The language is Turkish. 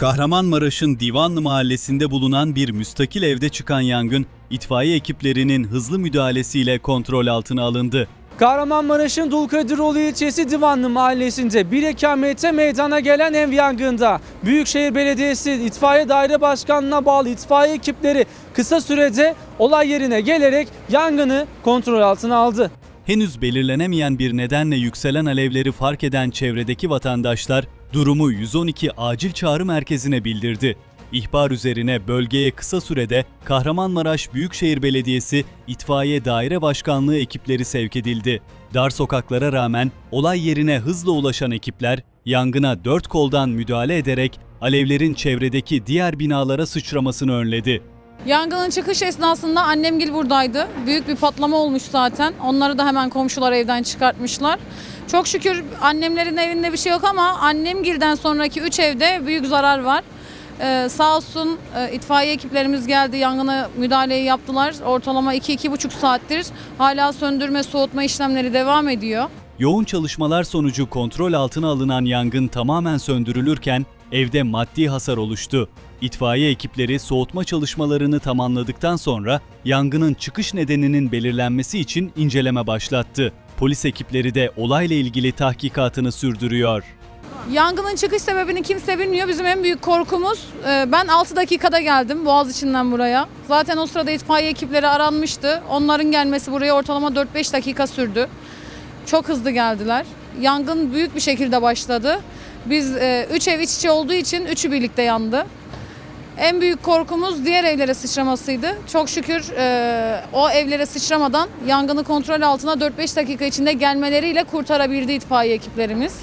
Kahramanmaraş'ın Divanlı mahallesinde bulunan bir müstakil evde çıkan yangın, itfaiye ekiplerinin hızlı müdahalesiyle kontrol altına alındı. Kahramanmaraş'ın Dulkadiroğlu ilçesi Divanlı mahallesinde bir ekamete meydana gelen ev yangında Büyükşehir Belediyesi İtfaiye Daire Başkanlığı'na bağlı itfaiye ekipleri kısa sürede olay yerine gelerek yangını kontrol altına aldı. Henüz belirlenemeyen bir nedenle yükselen alevleri fark eden çevredeki vatandaşlar durumu 112 acil çağrı merkezine bildirdi. İhbar üzerine bölgeye kısa sürede Kahramanmaraş Büyükşehir Belediyesi İtfaiye Daire Başkanlığı ekipleri sevk edildi. Dar sokaklara rağmen olay yerine hızla ulaşan ekipler yangına dört koldan müdahale ederek alevlerin çevredeki diğer binalara sıçramasını önledi. Yangının çıkış esnasında annemgil buradaydı. Büyük bir patlama olmuş zaten. Onları da hemen komşular evden çıkartmışlar. Çok şükür annemlerin evinde bir şey yok ama annemgilden sonraki 3 evde büyük zarar var. Ee, sağ olsun e, itfaiye ekiplerimiz geldi, yangına müdahaleyi yaptılar. Ortalama 2-2,5 saattir hala söndürme, soğutma işlemleri devam ediyor. Yoğun çalışmalar sonucu kontrol altına alınan yangın tamamen söndürülürken evde maddi hasar oluştu. İtfaiye ekipleri soğutma çalışmalarını tamamladıktan sonra yangının çıkış nedeninin belirlenmesi için inceleme başlattı. Polis ekipleri de olayla ilgili tahkikatını sürdürüyor. Yangının çıkış sebebini kimse bilmiyor. Bizim en büyük korkumuz e, ben 6 dakikada geldim Boğaziçi'nden buraya. Zaten o sırada itfaiye ekipleri aranmıştı. Onların gelmesi buraya ortalama 4-5 dakika sürdü. Çok hızlı geldiler. Yangın büyük bir şekilde başladı. Biz 3 ev iç içe olduğu için üçü birlikte yandı. En büyük korkumuz diğer evlere sıçramasıydı. Çok şükür e, o evlere sıçramadan yangını kontrol altına 4-5 dakika içinde gelmeleriyle kurtarabildi itfaiye ekiplerimiz.